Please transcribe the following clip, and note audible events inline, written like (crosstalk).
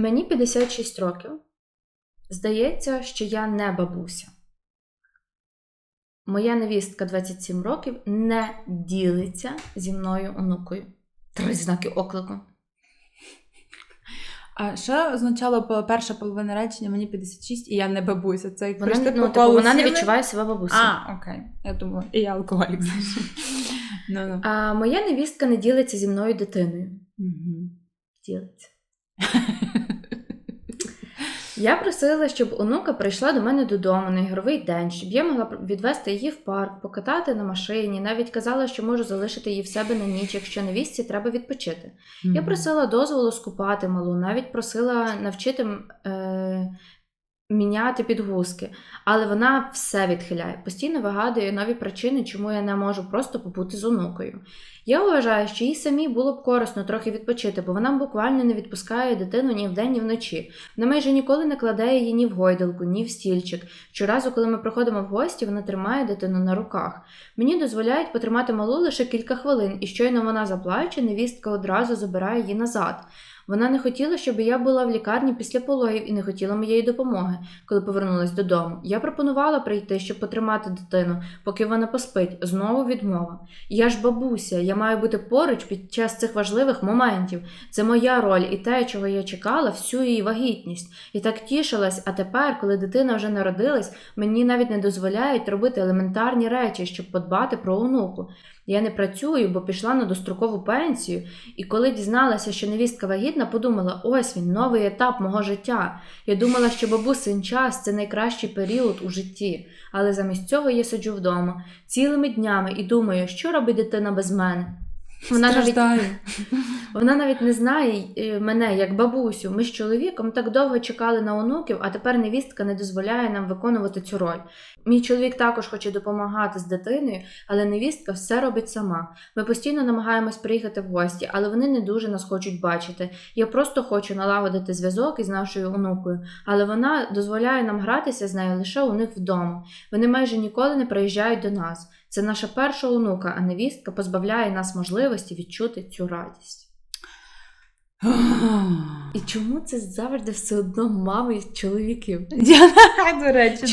Мені 56 років. Здається, що я не бабуся. Моя невістка 27 років не ділиться зі мною онукою. Три знаки оклику. А що означало перша половина речення мені 56 і я не бабуся? Це як Вона, прийшли ну, типу, вона не відчуває себе бабусею. А, окей. Я думала, і я алкоголік, знаєш. (laughs) Ну, ну. А моя невістка не ділиться зі мною дитиною. Мгм. Ділиться. (laughs) Я просила, щоб онука прийшла до мене додому на ігровий день, щоб я могла відвести її в парк, покатати на машині. Навіть казала, що можу залишити її в себе на ніч, якщо невістці треба відпочити. Я просила дозволу скупати малу, навіть просила навчити е, міняти підгузки, але вона все відхиляє. Постійно вигадує нові причини, чому я не можу просто побути з онукою. Я вважаю, що їй самій було б корисно трохи відпочити, бо вона буквально не відпускає дитину ні вдень, ні вночі. Вона майже ніколи не кладе її ні в гойдалку, ні в стільчик. Щоразу, коли ми приходимо в гості, вона тримає дитину на руках. Мені дозволяють потримати малу лише кілька хвилин, і щойно вона заплаче, невістка одразу забирає її назад. Вона не хотіла, щоб я була в лікарні після пологів і не хотіла моєї допомоги, коли повернулась додому. Я пропонувала прийти, щоб потримати дитину, поки вона поспить. Знову відмова. Я ж бабуся, я маю бути поруч під час цих важливих моментів. Це моя роль і те, чого я чекала всю її вагітність. І так тішилась, а тепер, коли дитина вже народилась, мені навіть не дозволяють робити елементарні речі, щоб подбати про онуку. Я не працюю, бо пішла на дострокову пенсію, і коли дізналася, що невістка вагітна, подумала: ось він, новий етап мого життя. Я думала, що бабусин час це найкращий період у житті, але замість цього я сиджу вдома цілими днями і думаю, що робить дитина без мене. Вона навіть, (laughs) вона навіть не знає е, мене як бабусю. Ми з чоловіком так довго чекали на онуків, а тепер невістка не дозволяє нам виконувати цю роль. Мій чоловік також хоче допомагати з дитиною, але невістка все робить сама. Ми постійно намагаємось приїхати в гості, але вони не дуже нас хочуть бачити. Я просто хочу налагодити зв'язок із нашою онукою, але вона дозволяє нам гратися з нею лише у них вдома. Вони майже ніколи не приїжджають до нас. Це наша перша онука, а невістка позбавляє нас можливості відчути цю радість. (sighs) І чому це завжди все одно мами чоловіків? Я, (laughs) до речі, да.